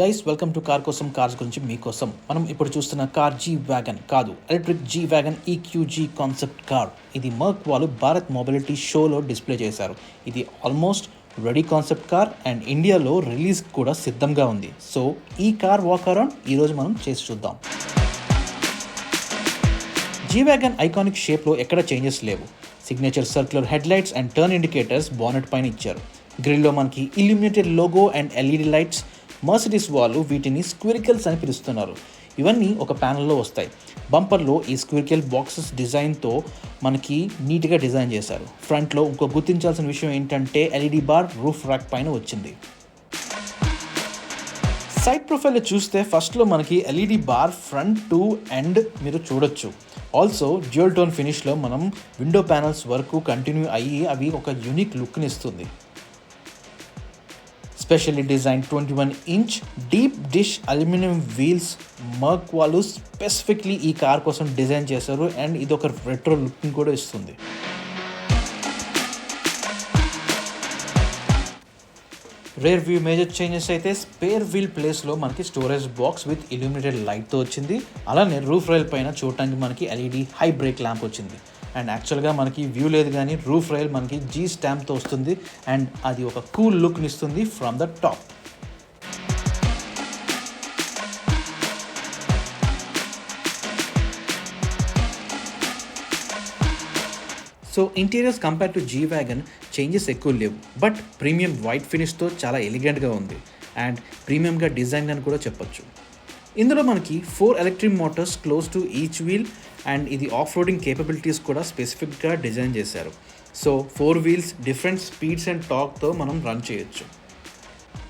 Guys welcome to car కోసం cars గురించి మీకోసం మనం ఇప్పుడు చూస్తున్న కార్ జీ వ్యాగన్ కాదు electric G wagon EQG concept car ఇది మర్క్ వాళ్ళు భారత్ మొబిలిటీ షోలో డిస్ప్లే చేశారు ఇది almost ready concept car and ఇండియాలో రిలీజ్ కూడా సిద్ధంగా ఉంది సో ఈ కార్ వాక్ అరౌండ్ ఈరోజు మనం చేసి చూద్దాం జీ వ్యాగన్ ఐకానిక్ షేప్లో ఎక్కడ చేంజెస్ లేవు signature circular headlights and turn indicators bonnet పైన ఇచ్చారు గ్రిల్లో మనకి illuminated logo and LED lights Mercedes వాళ్ళు వీటిని స్క్విరికల్స్ అని పిలుస్తున్నారు. ఇవన్నీ ఒక ప్యానల్లో వస్తాయి. బంపర్లో ఈ స్క్విరికల్ బాక్సెస్ డిజైన్తో మనకి నీట్గా డిజైన్ చేశారు. ఫ్రంట్లో ఇంకో గుర్తించాల్సిన విషయం ఏంటంటే ఎల్ఈడి బార్ రూఫ్ ర్యాక్ పైన వచ్చింది. సైడ్ ప్రొఫైల్ చూస్తే ఫస్ట్లో మనకి LED bar front to end మీరు చూడొచ్చు. ఆల్సో డ్యూల్ టోన్ ఫినిష్లో మనం విండో ప్యానల్స్ వరకు కంటిన్యూ అయ్యి అవి ఒక యూనిక్ లుక్ని ఇస్తుంది. Specially design twenty one inch deep dish aluminium wheels Merc వాళ్ళు స్పెసిఫిక్లీ ఈ కార్ కోసం డిజైన్ చేశారు అండ్ ఇది ఒక రెట్రో లుక్ని కూడా ఇస్తుంది. రేర్ వ్యూ మేజర్ చేంజెస్ అయితే స్పేర్ వీల్ ప్లేస్లో మనకి స్టోరేజ్ బాక్స్ విత్ ఇల్యూమినేటెడ్ లైట్తో వచ్చింది. అలానే రూఫ్ రైల్ పైన చూడటానికి మనకి ఎల్ఈడి హై బ్రేక్ ల్యాంప్ వచ్చింది. అండ్ యాక్చువల్గా మనకి వ్యూ లేదు కానీ రూఫ్ రైల్ మనకి జీ స్టాంప్తో వస్తుంది. అండ్ అది ఒక కూల్ లుక్ని ఇస్తుంది from the top so interiors compare to G wagon changes ఎక్కువ లేవు. బట్ ప్రీమియం వైట్ ఫినిష్తో చాలా ఎలిగెంట్గా ఉంది. అండ్ ప్రీమియంగా డిజైన్ అని కూడా చెప్పొచ్చు. ఇందులో మనకి four electric motors close to each wheel and ఇది ఆఫ్ రోడింగ్ కేపబిలిటీస్ కూడా స్పెసిఫిక్గా డిజైన్ చేశారు. So four wheels different speeds and టాక్తో మనం రన్ చేయొచ్చు.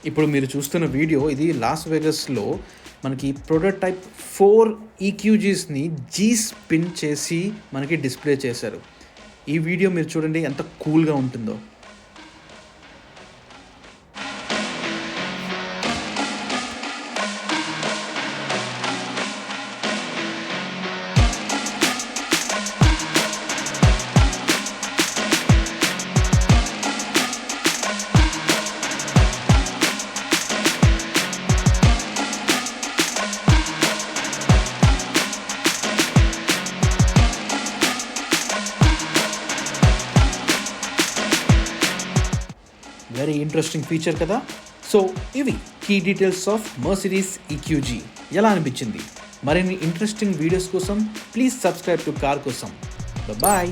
ఇప్పుడు మీరు చూస్తున్న వీడియో ఇది లాస్ వెగస్లో మనకి ప్రోటోటైప్ ఫోర్ ఈక్యూజీస్ని జీ స్పిన్ చేసి మనకి డిస్ప్లే చేశారు. ఈ వీడియో మీరు చూడండి ఎంత కూల్గా ఉంటుందో. వెరీ ఇంట్రెస్టింగ్ ఫీచర్ కదా. సో ఇవి key details of Mercedes EQG ఎలా అనిపించింది? మరిన్ని ఇంట్రెస్టింగ్ వీడియోస్ కోసం ప్లీజ్ సబ్స్క్రైబ్ టు కార్ కోసం. బాయ్